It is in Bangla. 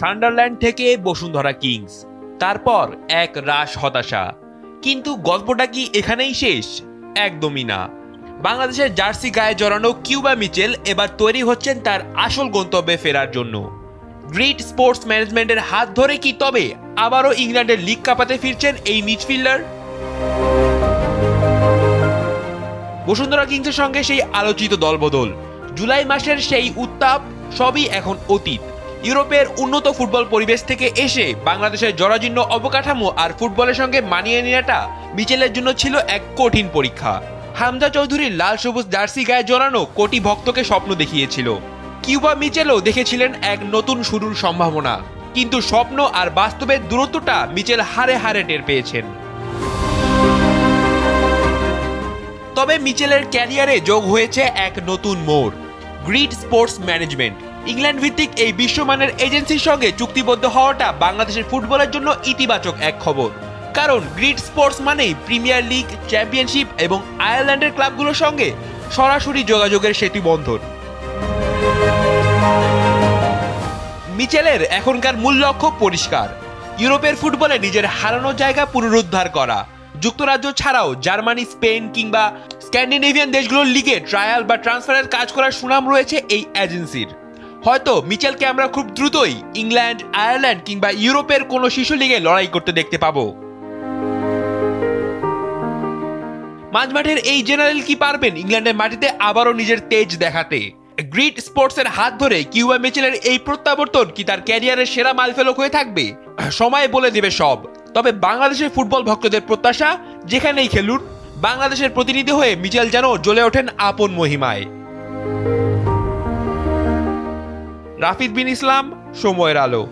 সান্ডারল্যান্ড থেকে বসুন্ধরা কিংস। তারপর এক রাস হতাশা। কিন্তু গল্পটা কি এখানেই শেষ? একদমই না। বাংলাদেশের জার্সি গায়ে জড়ানো কিউবা মিচেল এবার তৈরি হচ্ছেন তার আসল গন্তব্যে ফেরার জন্য। গ্রিট স্পোর্টস ম্যানেজমেন্টের হাত ধরে কি তবে আবারও ইংল্যান্ডের লিগ কাপাতে ফিরছেন এই মিডফিল্ডার? বসুন্ধরা কিংসের সঙ্গে সেই আলোচিত দলবদল। জুলাই মাসের সেই উত্তাপ সবই এখন অতীত। ইউরোপের উন্নত ফুটবল পরিবেশ থেকে এসে বাংলাদেশের জরাজীর্ণ অবকাঠামো আর ফুটবলের সঙ্গে মানিয়ে নেওয়াটা মিচেলের জন্য ছিল এক কঠিন পরীক্ষা। হামজা চৌধুরীর লাল সবুজ জার্সি গায়ে জড়ানো কোটি ভক্তকে স্বপ্ন দেখিয়েছিল। কিউবা মিচেলও দেখেছিলেন এক নতুন শুরুর সম্ভাবনা। কিন্তু স্বপ্ন আর বাস্তবের দূরত্বটা মিচেল হারে হারে টের পেয়েছেন। তবে মিচেলের ক্যারিয়ারে যোগ হয়েছে এক নতুন মোড়। Grid sports management. ইংল্যান্ড ভিত্তিক এই বিশ্বমানের এজেন্সির সঙ্গে চুক্তিবদ্ধ হওয়াটা বাংলাদেশের ফুটবলের জন্য ইতিবাচক এক খবর। কারণ গ্রিড স্পোর্টস মানেই প্রিমিয়ার লিগ, চ্যাম্পিয়নশিপ এবং আয়ারল্যান্ডের ক্লাবগুলোর সঙ্গে সরাসরি যোগাযোগের সেতু বন্ধন মিচেলের এখনকার মূল লক্ষ্য পরিষ্কার। ইউরোপের ফুটবলে নিজের হারানো জায়গা পুনরুদ্ধার করা। যুক্তরাজ্য ছাড়াও জার্মানি, স্পেন কিংবা স্ক্যান্ডিনেভিয়ান দেশগুলোর লিগে ট্রায়াল বা ট্রান্সফারের কাজ করার সুনাম রয়েছে এই এজেন্সির। হয়তো মিচেলকে আমরা খুব দ্রুতই ইংল্যান্ড, আয়ারল্যান্ড কিংবা ইউরোপের কোনো শিশু লিগে লড়াই করতে দেখতে পাবো। মাঝমাঠের এই জেনারেল কি পারবেন ইংল্যান্ডের মাটিতে আবারও নিজের তেজ দেখাতে? গ্রিট স্পোর্টসের হাত ধরে কিউবা মিচেলের এই প্রত্যাবর্তন কি তার ক্যারিয়ারের সেরা মাইলফলক হয়ে থাকবে? সময় বলে দেবে সব। তবে বাংলাদেশের ফুটবল ভক্তদের প্রত্যাশা, যেখানেই খেলুন, বাংলাদেশের প্রতিনিধি হয়ে মিচেল যেন জ্বলে ওঠেন আপন মহিমায়। রাফিদ বিন ইসলাম, সময়ের আলো।